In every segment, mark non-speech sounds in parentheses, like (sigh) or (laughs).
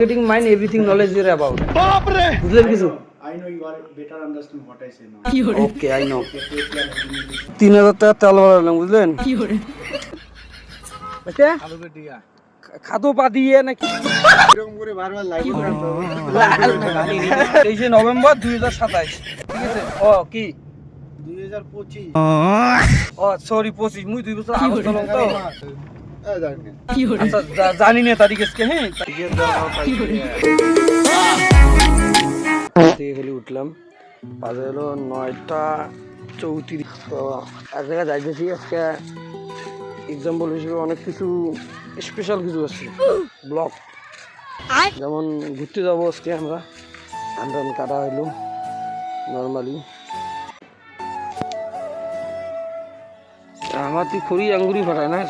Getting mind everything knowledge you're about. বুঝলেন কিছু? I know you are better understand what I say now. Okay I know তিন হাজার টাকা তেল বাড়ালাম বুঝলেন? আচ্ছা খাতো পা দিয়ে নাকি? এরকম করে বারবার লাইভ তেইশে নভেম্বর দুই হাজার সাতাইশ ঠিক আছে? ও কি? দুই হাজার পঁচিশ। ও সরি পঁচিশ। মুই দুই বছর আগস্ট হলাম তো। জানি। আচ্ছা জানি না তারিখ আজকে হ্যাঁ? থেকে খালি উঠলাম। বাজে হলো নয়টা চৌত্রিশ। তো এক জায়গায় যাইতেছি আজকে। এক্সাম্পল হিসেবে অনেক কিছু স্পেশাল কিছু আছে। ব্লক যেমন ঘুরতে যাব আজকে আমরা। ধান কাটা হইল নর্মালি আমার তুই খড়ি আঙ্গুরি ফাটায় না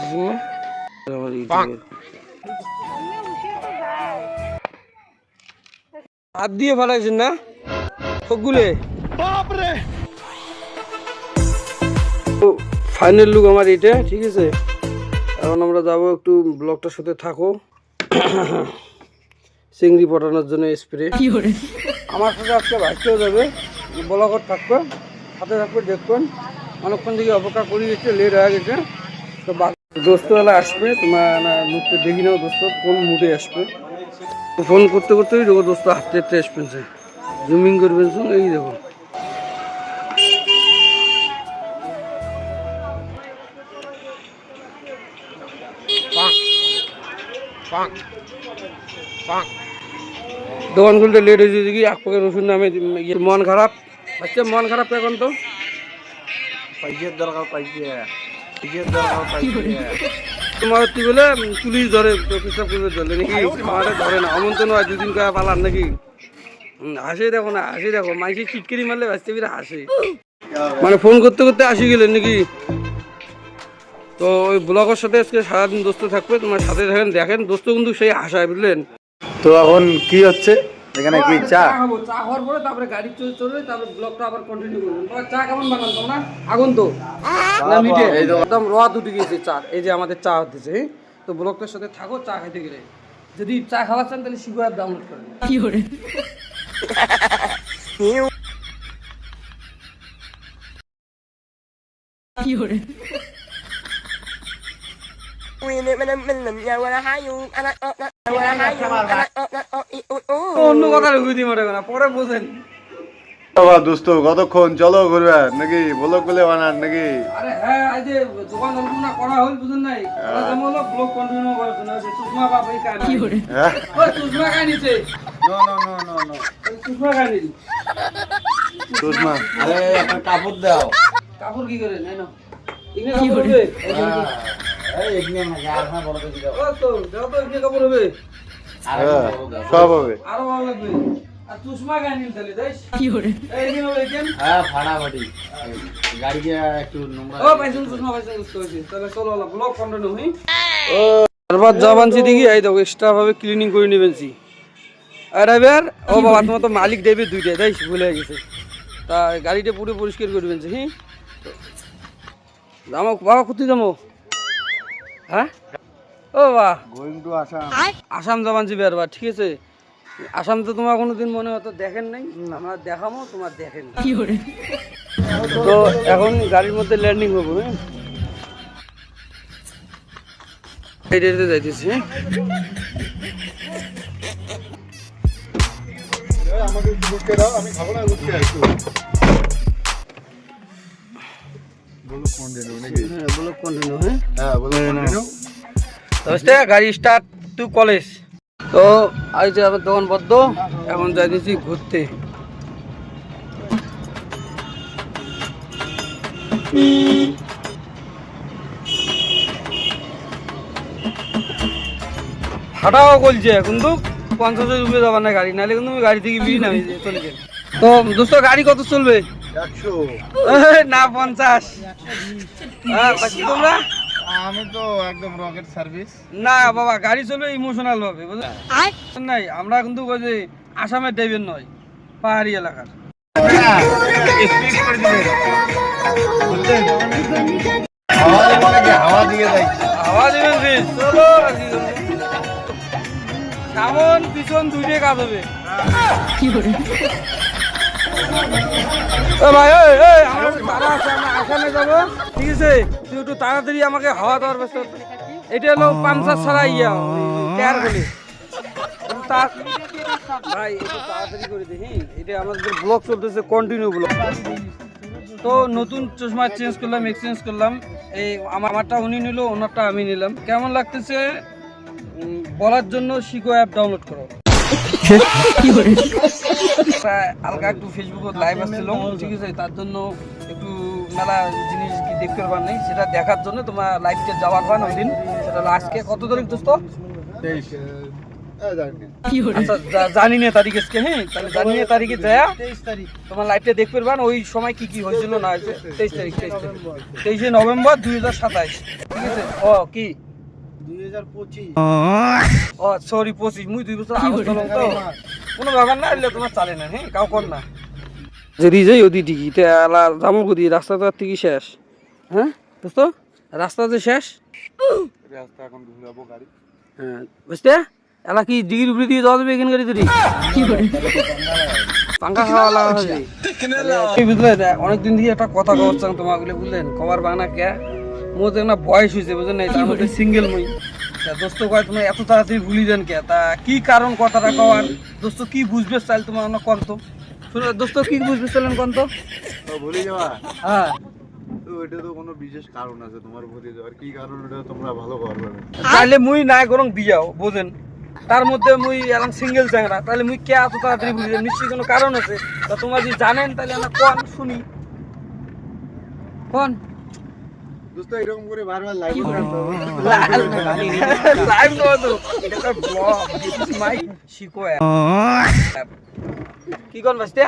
হাত দিয়ে ফাটাইছেন না? সবগুলে ফাইনাল লুক আমার এটা ঠিক আছে? এখন আমরা যাব একটু ব্লগটার সাথে থাকো। চিংড়ি পটানোর জন্য স্প্রে আমার সাথে আজকে ভাইকেও যাবে। ব্লগত থাকবে সাথে থাকবে দেখবেন অনেকক্ষণ থেকে অপেক্ষা করে গেছে লেট হয়ে গেছে। তো দোস্তবেলা আসবে, তোমার মুখটা দেখি নাও দোস্ত, কোন মুডে আসবে। ফোন করতে করতেই দেখো দোস্ত, হাঁটতে হাঁটতে আসবেন জুমিং করবেন এই দেখো। দোকান খুলতে লেট হয়েছে দেখি, এক পকেট রসুন নামে ইয়ে মন খারাপ। আচ্ছা মন খারাপ এখন তো? পাইজের দরকার, পাইজে। তোমার কি বলে পুলিশ ধরে পেশাব করবে ধরলে নাকি? আমার ধরে না অমন্তন হয় দুদিন করে পালার নাকি? হাসে দেখো না হাসে দেখো মাইসে চিটকারি মারলে বাঁচতে ফিরে হাসে। মানে ফোন করতে করতে আসি গেলেন নাকি? তো ওই ব্লগের সাথে আজকে সারাদিন দোস্ত থাকবে তোমার সাথে থাকেন দেখেন দোস্ত কিন্তু সেই হাসায় বুঝলেন? তো এখন কি হচ্ছে? এখানে কি চা খাব চা খাওয়ার পরে তারপরে গাড়ি চলে চলবে তারপরে ব্লগটা আবার কন্টিনিউ করবেন তোমার চা কেমন বানান তোমরা আগুন তো না মিটে একদম রোয়া দুটি গিয়েছে চা এই যে আমাদের চা হতেছে হ্যাঁ? তো ব্লগটার সাথে থাকো চা খাইতে গেলে যদি চা খাওয়া চান তাহলে শিবু অ্যাপ ডাউনলোড করেন অন্য কথা দিই মনে না পরে বোঝেন। বাবা দোস্ত কতক্ষণ চলো ঘুরবে? নাকি ব্লগ বলে বানান নাকি? আরে হ্যাঁ যে দোকান কল্পনা করা হল বুঝুন নাই? ওরা যেমন হলো ব্লগ কন্টিনিউ করার জন্য সুষমা বাপ এই কাজ হ্যাঁ। ওই সুষমা কাজ নিচে no no no no no. Sushma কাজ নিচে সুষমা আরে একটা কাপড় দাও। কাপড় কি করে? নাই না এখানে কাপড় হবে? এই এখানে না না বড় করে দাও ও তো দাও তো এখানে কাপড় হবে। হ্যাঁ সব হবে। আরও ভালো লাগবে। আর তাহলে কি করে? হবে এখানে হ্যাঁ ফাটাফাটি। গাড়িকে একটু নোংরা ও পাইছেন সুষমা পাইছেন বুঝতে পারছি। তাহলে চলো হলো ব্লগ কন্টিনিউ হই ও তারপর যা দেখি এই দেখো এক্সট্রা ভাবে ক্লিনিং করে নেবেনছি আর এবার ও বাবা তোমার তো মালিক দেবে দুইটা তাই ভুলে গেছে। তা গাড়িটা পুরো পরিষ্কার করবেন হ্যাঁ যাব বাবা কোথায় যাব হ্যাঁ? ও গোয়িং টু আসাম আসাম যাবান যাবে আর ঠিক আছে? আসাম তো তোমার কোনোদিন মনে হতো দেখেন নাই। আমরা দেখাবো তোমার দেখেন। তো এখন গাড়ির মধ্যে ল্যান্ডিং হব হ্যাঁ? এটাতে যাইতেছি হ্যাঁ? আমাকে একটু ঘুরতে দাও আমি খাব না ঘুরতে একটু বলো কন্টিনিউ নাকি? হ্যাঁ বলো কন্টিনিউ হ্যাঁ? হ্যাঁ বলো কন্টিনিউ তো গাড়ি স্টার্ট টু কলেজ তো আজ যে আবার দোকান বদ্ধ এখন যাইতেছি ঘুরতে। হাঁটাও বলছে কিন্তু পঞ্চাশের উপরে যাবার না গাড়ি নাহলে কিন্তু গাড়ি থেকে বিড়ি নামি। চলে তো দোস্ত গাড়ি কত চলবে? না পঞ্চাশ। তোমরা? আমি তো একদম রকেট সার্ভিস না বাবা গাড়ি চলবে ইমোশনাল ভাবে বুঝলেন নাই আমরা কিন্তু ওই যে আসামের টাইপের নয় পাহাড়ি এলাকার। হাওয়া দেবো। নাকি? হাওয়া দিয়ে দেয়। হাওয়া দিবেন চলো আর কি করব। সামন পিছন দুইটাই কাজ হবে। ও তাড়াতাড়ি আমাকে দেওয়ার কর। এটা হলো পাঞ্চার ছাড়া ইয়া কেয়ার ভাই তাড়াতাড়ি করে এটা আমাদের ব্লগ চলতেছে কন্টিনিউ ব্লগ তো নতুন চশমা চেঞ্জ করলাম এক্সচেঞ্জ করলাম। এই আমারটা উনি নিল, ওনারটা আমি নিলাম। কেমন লাগতেছে? বলার জন্য শিখো অ্যাপ ডাউনলোড করো। (laughs) একটা হালকা একটু ফেসবুকত লাইভ আসছিল। ঠিক আছে তার জন্য একটু মেলা জিনিস কি দেখতে পারবার নেই। সেটা দেখার জন্য তোমার লাইভটা যাওয়ার পান ওই দিন। সেটা আজকে। কত তারিখ দোস্ত? আচ্ছা জা- জানি না তারিখ আজকে হ্যাঁ? তাহলে জানি না তারিখে যায় তোমার লাইভটা দেখতে পারবান ওই সময় কি কি হয়েছিল না হয়েছে। তেইশ তারিখ তেইশ তারিখ। তেইশে নভেম্বর দুই হাজার সাতাইশ। ঠিক আছে? ও কি? ও। সরি পঁচিশ মুই দুই বছর তো। কোনো ব্যাপার না এলে তোমার চালে না হ্যাঁ কাউ কর না। যদি যাই ওদি টিকি তেলা যাব কোদি রাস্তা তো আর থেকে শেষ। হ্যাঁ রাস্তা যে শেষ? রাস্তা এখন ঘুরাবো গাড়ি। হ্যাঁ বুঝতে? এলা কি ডিগির উপরে দিয়ে যাওয়া যাবে এখানে গাড়ি তুই পাঙ্খা খাওয়া লাগা বুঝলেন অনেকদিন দিয়ে একটা কথা কচ্ছাম তোমাগুলো বুঝলেন? কবার বানা কে? মোর না বয়স হয়েছে বুঝলেন? তার মধ্যে সিঙ্গেল মই। তা দোস্ত কয় এত তাড়াতাড়ি ভুলি দেন কে? তা কি কারণ কথাটা কওয়ার দোস্ত কি বুঝবে চাইল তোমার না কন্ত শুনে দোস্ত কি বুঝবে চাইলেন তো ভুলে যাওয়া হ্যাঁ। তো কোনো বিশেষ কারণ আছে তোমার ভুলে যাওয়ার কি কারণ এটা তোমরা ভালো তাহলে মুই নাই গরং বিয়াও বোঝেন। তার মধ্যে মুই এলাম সিঙ্গেল চ্যাংরা তাহলে মুই কে এত তাড়াতাড়ি নিশ্চয়ই কোনো কারণ আছে। তা তোমরা যদি জানেন তাহলে আমরা কোন শুনি। কোন? দোস্ত এরকম করে বারবার লাইভ লাইভ দাও তো এটা তো ব্লগ মাই শিখো কি কোন বাসতে?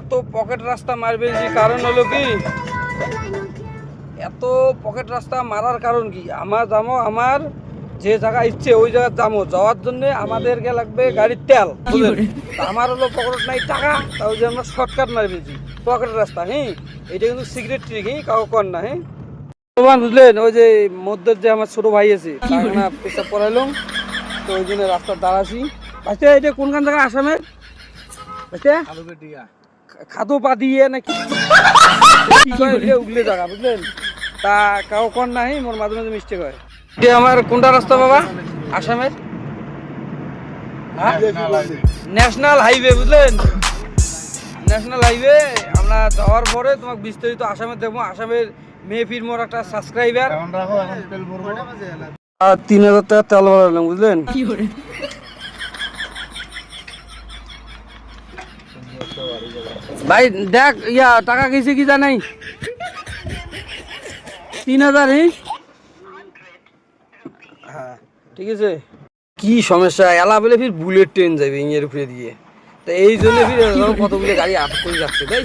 এত পকেট রাস্তা মারবে যে কারণ হলো কি? এত পকেট রাস্তা মারার কারণ কি? আমার জামো আমার যে জায়গা ইচ্ছে ওই জায়গায় যাব। যাওয়ার জন্য আমাদেরকে লাগবে গাড়ির তেল। আমার হলো পকেট নাই টাকা তা ওই যে আমরা শর্টকাট মারবেছি পকেট রাস্তা হ্যাঁ এটা কিন্তু সিক্রেট ট্রিক হ্যাঁ কাউ কর না হ্যাঁ বুঝলেন? ওই যে মধ্যের যে আমার ছোট ভাই আছে না পেশাব করাইলাম তো ওই জন্য রাস্তার দাঁড়াছি আচ্ছা এটা কোনখান থেকে আসামের? আচ্ছা খাদো পা দিয়ে নাকি? উগলে জায়গা বুঝলেন? তা কাউ কর নাই মোর মাঝে মাঝে মিস্টেক হয়। এটা আমার কোনটা রাস্তা বাবা? আসামের? ন্যাশনাল হাইওয়ে বুঝলেন? ন্যাশনাল হাইওয়ে আমরা যাওয়ার পরে তোমাকে বিস্তারিত আসামের দেখব। আসামের মেহফির মোর একটা সাবস্ক্রাইবার আর তিন হাজার টাকা তেল ভরালাম বুঝলেন? ভাই দেখ ইয়া টাকা গেছে কি জানাই? তিন হাজার হ্যাঁ? ঠিক আছে? কি সমস্যা? এলা বলে ফির বুলেট ট্রেন যাবে ইয়ের উপরে দিয়ে। তা এই জন্য ফির এরকম কতগুলো গাড়ি আটক করে যাচ্ছে। তাই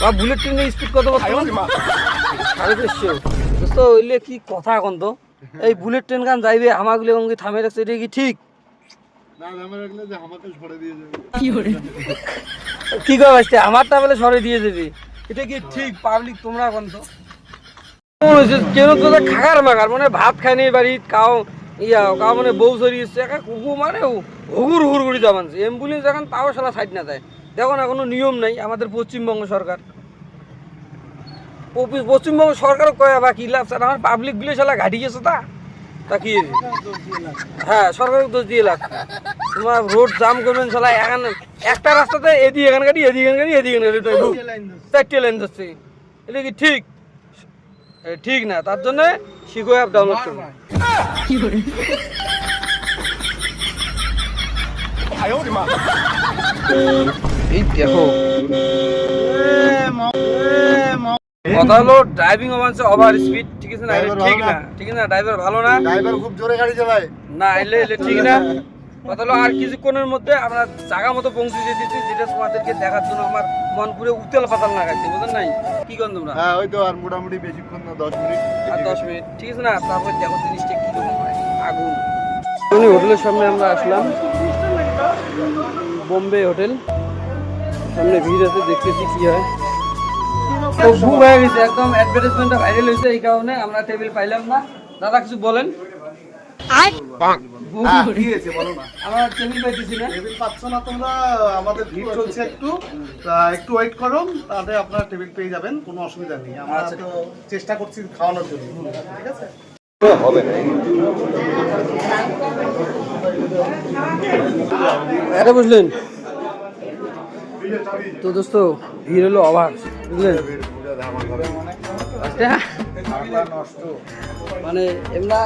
বা বুলেট ট্রেনের স্পিড কত সাড়ে চারশো দোস্ত ওইলে কি কথা এখন তো? এই বুলেট ট্রেন গান যাইবে আমাগুলো এমনকি থামে রাখছে এটা কি ঠিক? না নামে রাখলে যে আমাকে সরে দিয়ে যাবে। কি করে? বাঁচতে আমারটা বলে সরে দিয়ে দেবে। এটা কি ঠিক পাবলিক তোমরা এখন তো? কেন তো খাগার মাগার? মানে ভাত খায় নেই বাড়ি কাও ইয়া কাও মানে বউ একা মানে করে অ্যাম্বুলেন্স এখন তাও সালা সাইড না যায় দেখো না কোনো নিয়ম নাই, আমাদের পশ্চিমবঙ্গ সরকার। পশ্চিমবঙ্গ সরকার কয় বা কি লাভ স্যার আমার পাবলিকগুলো সালা ঘাটি গেছে তা? তা কি? হ্যাঁ সরকারের দোষ দিয়ে লাভ। তোমার রোড জাম করবেন সালা এখানে একটা রাস্তাতে এদিকে এখানে গাড়ি এখানে গাড়ি এদিকে গাড়ি চারটে লাইন যাচ্ছে এটা কি ঠিক? ঠিক না তার জন্য শিখো অ্যাপ ডাউনলোড করব এই দেখো। কথা হলো ড্রাইভিং অবান্সে ওভার স্পিড ঠিক আছে না? ঠিক না। ঠিক ড্রাইভার ভালো না? ড্রাইভার খুব জোরে গাড়ি চালায়। না এলে ঠিক না? কথা হলো আর কিছুক্ষণের মধ্যে আমরা জায়গা মতো পৌঁছে যেতেছি যেটা তোমাদেরকে দেখার জন্য আমার মন পুরো উত্তেল পাতাল লাগাচ্ছে বুঝলেন নাই? কি করেন তোমরা? হ্যাঁ ওই তো আর মোটামুটি বেশিক্ষণ না দশ মিনিট আর দশ মিনিট ঠিক আছে না? তারপর দেখো জিনিসটা কীরকম হয় আগুন। হোটেলের সামনে আমরা আসলাম। বোম্বে হোটেল। সামনে ভিড় আছে দেখতেছি কি হয়। তো বুক হয়ে গেছে একদম অ্যাডভার্টাইজমেন্টটা ভাইরাল হয়েছে এই কারণে আমরা টেবিল পাইলাম না। দাদা কিছু বলেন। বুক আমরা টেবিল পাইতেছি টেবিল পাচ্ছ না তোমরা আমাদের ভিড় চলছে একটু তা একটু ওয়েট করো তাহলে আপনারা টেবিল পেয়ে যাবেন কোনো অসুবিধা নেই আমরা আচ্ছা। তো চেষ্টা করছি খাওয়ানোর জন্য ঠিক আছে এটা বুঝলেন তো দোস্ত ভিড় হলো অভাব বুঝলেন আচ্ছা। মানে এমনা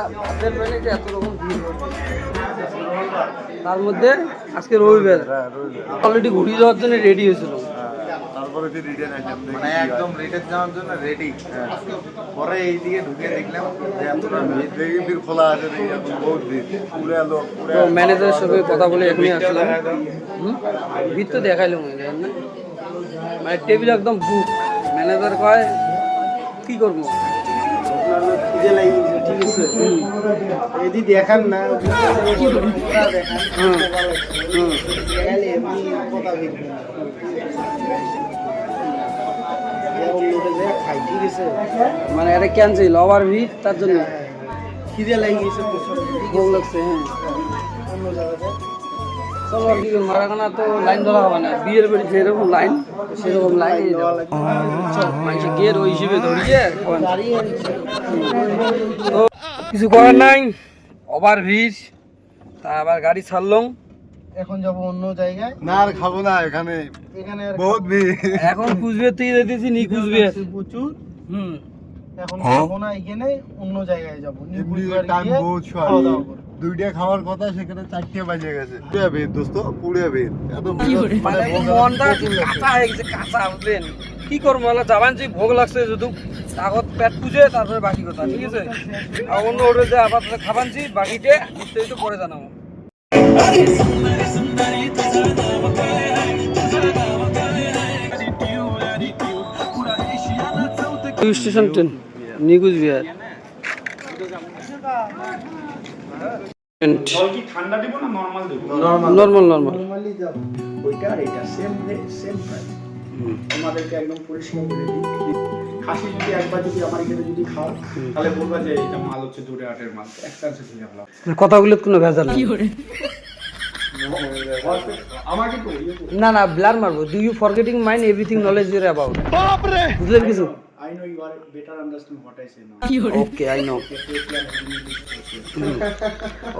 যে এত রকম ভিড় তার মধ্যে আজকে রবিবার। অলরেডি ঘুরিয়ে যাওয়ার জন্য রেডি হয়েছিল। তারপরে রিটার্ন মানে একদম রিটার্ন যাওয়ার জন্য রেডি পরে এইদিকে ঢুকে দেখলাম যে এতটা ভিড়। দেখি খোলা আছে দেখি এখন বহুত ভিড়। পুরে লোক পুরে ম্যানেজারের সঙ্গে কথা বলে এখনই আসলাম। ভিড় তো দেখাইলো জানেন না মানে টেবিল একদম বুক ম্যানেজার কয় কি করব? লাগিয়েছে ঠিক আছে? যদি দেখান না মানে এটা ক্যান্সেল ওভার ভিড় তার জন্য। খিদে লাগিয়েছে প্রচুর ভোগ লাগছে হ্যাঁ। অন্য চলো আর কি মারাখানা তো লাইন ধরা হবে না। বিয়ের বাড়ি যেরকম লাইন সেরকম লাইন মানুষ গিয়ে ওই হিসেবে ধরিয়ে কিছু করার নাই। ওভার ভিড় তা আবার গাড়ি ছাড়লাম। এখন যাব অন্য জায়গায়। না আর খাব না এখানে এখানে বহুত ভিড়। এখন কুচবিহার তুই যেতেছি নি কুচবিহার প্রচুর। হুম। এখন খাব না এখানে অন্য জায়গায় যাব টাইম বহুত দুইটা খাওয়ার কথা সেখানে চারটে বাজে গেছে দোস্ত এত মানে মনটা কাঁচা হয়ে গেছে কাঁচা বুঝলেন কি করব যাবান যে ভোগ লাগছে শুধু তাগত পেট পুজে তারপরে বাকি কথা ঠিক আছে আর অন্য যে আবার খাবানছি বাকিতে বিস্তারিত পরে জানাব স্টেশন ট্রেন নিকুজ বিহার নর্মাল নর্মাল। নর্মালি যাব। ওইটা আর এটা সেম সেম প্রাইস আমাদেরকে একদম পরিষ্কার করে দিই। খাসি যদি একবার যদি আমার এখানে যদি খাও তাহলে বলবা যে এটা মাল হচ্ছে দূরে আটের মাল। একটা আছে দিয়ে ভালো কথাগুলো কোনো ভেজাল নেই না না ব্লার মারবো। Do you forgetting mind everything knowledge your about বুঝলেন কিছু? আর better understand what I say now okay I know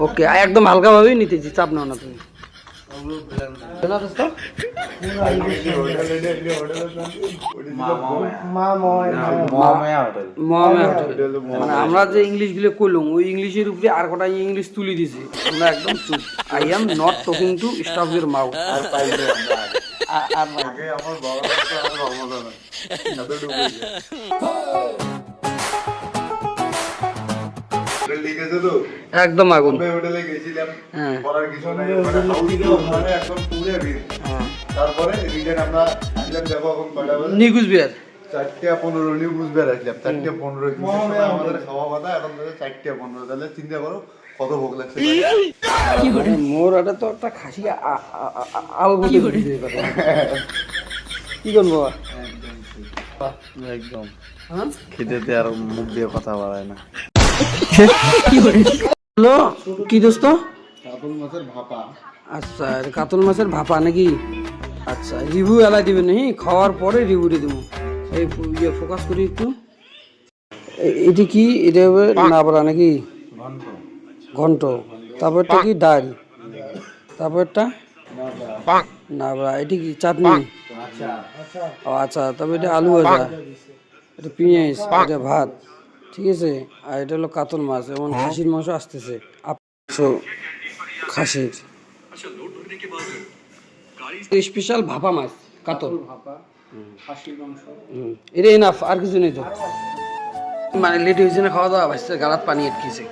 okay একদম হালকাভাবেই নিতেছি চাপ নাও না তুমি। মানে আমরা যে ইংলিশগুলো করলাম ওই ইংলিশের উপরে আর কটা ইংলিশ তুলে দিছি। আমরা একদম চুপ। I am not talking to stuff your mouth আর আগে আমার আমার একদম আগুন। হোটেলে গেছিলাম। হ্যাঁ। করার কিছু নাই মানে একদম পুরে ভিড়। হ্যাঁ। তারপরে রিটার্ন আমরা আসলাম দেখো এখন কয়টা বাজে। নিকুজ বিহার চারটে পনেরো নিউ বুঝবে রাখলাম চারটে পনেরো আমাদের খাওয়া কথা এখন চারটে পনেরো। তাহলে চিন্তা করো কত ভোগ লাগছে মোর এটা তো একটা খাসি আ- আ- আ- আ- আল বলে দিতে পারে। কি করব বাবা? একদম। হ্যাঁ? খিদেতে আর মুখ দিয়ে কথা বাড়ায় না। হ্যালো কি দোস্ত? কাতল মাছের ভাপা। আচ্ছা কাতল মাছের ভাপা নাকি? আচ্ছা রিভিউ এলাই দিবেন নাকি? খাওয়ার পরে রিভিউ দিয়ে দেবো। এই ফো- ইয়ে ফোকাস করি একটু। এটি কি? এটা হবে নাবড়া নাকি? ঘন্ট তারপরটা কি ডাল তারপরটা নাবড়া এটি কি চাটনি? ও আচ্ছা তবে এটা আলু ভাজা এটা পেঁয়াজ এটা ভাত ঠিক আছে? আর এটা হলো কাতল মাছ এবং খাসির মাংস আসতেছে। আপশো খাসির। স্পেশাল ভাপা মাছ কাতল। এটা এনাফ আর কিছু নেই তো। মানে লেট হয়েছে না খাওয়া দাওয়া? ভাসছে গালাত পানি আটকেছে।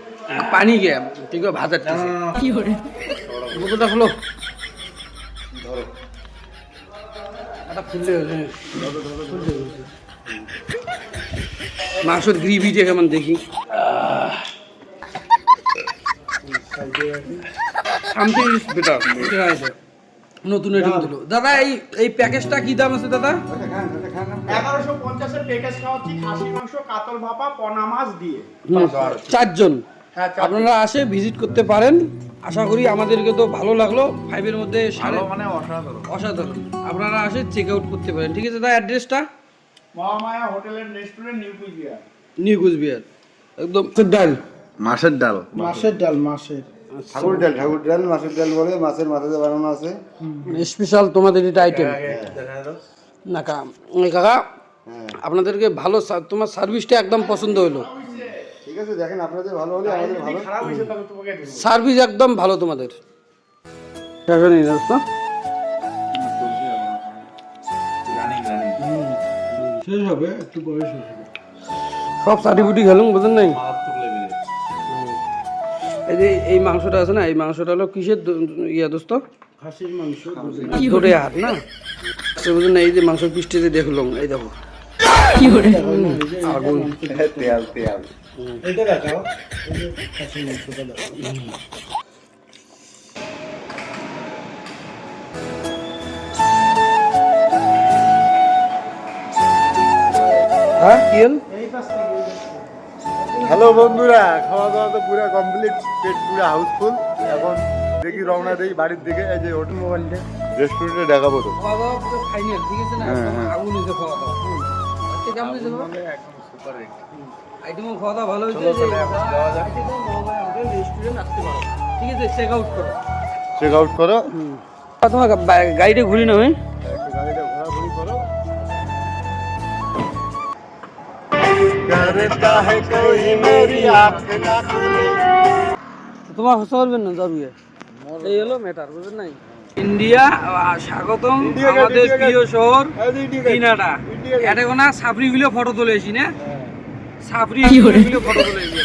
পানি গে ঠিক আছে ভাত আটকেছে কি করে বোতলটা খুলো ধরো। খুলতে খুলতে। কেমন দেখি। সামথিং ইজ বেটার নতুন আইটেম দিল। দাদা এই এই প্যাকেজটা কি দাম আছে দাদা? এগারোশো পঞ্চাশ হচ্ছে প্যাকেজ খাওয়াচ্ছি খাসি মাংস কাতল ভাপা পনা মাছ দিয়ে। চারজন। চার- আপনারা আসে ভিজিট করতে পারেন। আশা করি আমাদেরকে তো ভালো লাগল। ফাইভের মধ্যে সাড়ে মানে অসাধারণ। অসাধারণ। আপনারা আসে চেক আউট করতে পারেন। ঠিক আছে তাই অ্যাড্রেসটা Mahamaya hotel and restaurant new Coochbehar. New Coochbehar. একদম ডাল। মাছের ডাল। মাছের ডাল মাছের। ঠাকুর ডাল ঠাকুর ডাল মাছের ডাল বলে মাছের মাথাতে বানানো আছে। স্পেশাল তোমাদের এটা আইটেম না কাকা হ্যাঁ। আপনাদেরকে ভালো তোমার সার্ভিসটা একদম পছন্দ হলো। আছে দেখেন আপনাদের ভালো হলে আমাদের ভালো। খারাপ হয়েছে তবে তোমাকে দেবো। সার্ভিস একদম ভালো তোমাদের? রানিং রানিং শেষ হবে একটু পরে শেষ হবে। সব সার্টিফিকেট খেলুন বুঝলেন নাই? এই যে এই মাংসটা আছে না এই মাংসটা হলো কিসের ইয়া দোস্ত? খাসির মাংস হাত না? বুঝলেন না এই যে মাংস পিসটা যে দেখলাম এই দেখো। আগুন তেল তেল এটা দেখাও হ্যাঁ কি। হ্যালো বন্ধুরা খাওয়া দাওয়া তো পুরো কমপ্লিট পেট পুরো হাউসফুল এখন দেখি রওনা দেই বাড়ির দিকে এই যে হোটেল মোবাইলটা রেস্টুরেন্টে দেখাবো তো খাওয়া দাওয়া ফাইনাল ঠিক আছে না হ্যাঁ, হ্যাঁ। আগুন খাওয়া দাওয়া কেমন হয়েছে একদম সুপার রেট আইটেমও খাওয়া দাওয়া ভালো হয়েছে? রেস্টুরেন্ট আসতে পারো। ঠিক আছে চেক আউট করো। চেক আউট করো। তোমার গাড়িটা ঘুরি না ভাই গাড়িটা ঘোরাঘুরি করো। তোমার হসা করবেন না জরুরি এই হলো ম্যাটার বুঝলেন নাই? ইন্ডিয়া স্বাগতম আমাদের প্রিয় শহর কিনাটা যে ইন্ডিয়া গেট। কিনাডা ইন্ডিয়া গেট। এটা কোনা সাপড়ি গুলো ফটো তুলেছি না সাপড়ি ফটো তুলেছি।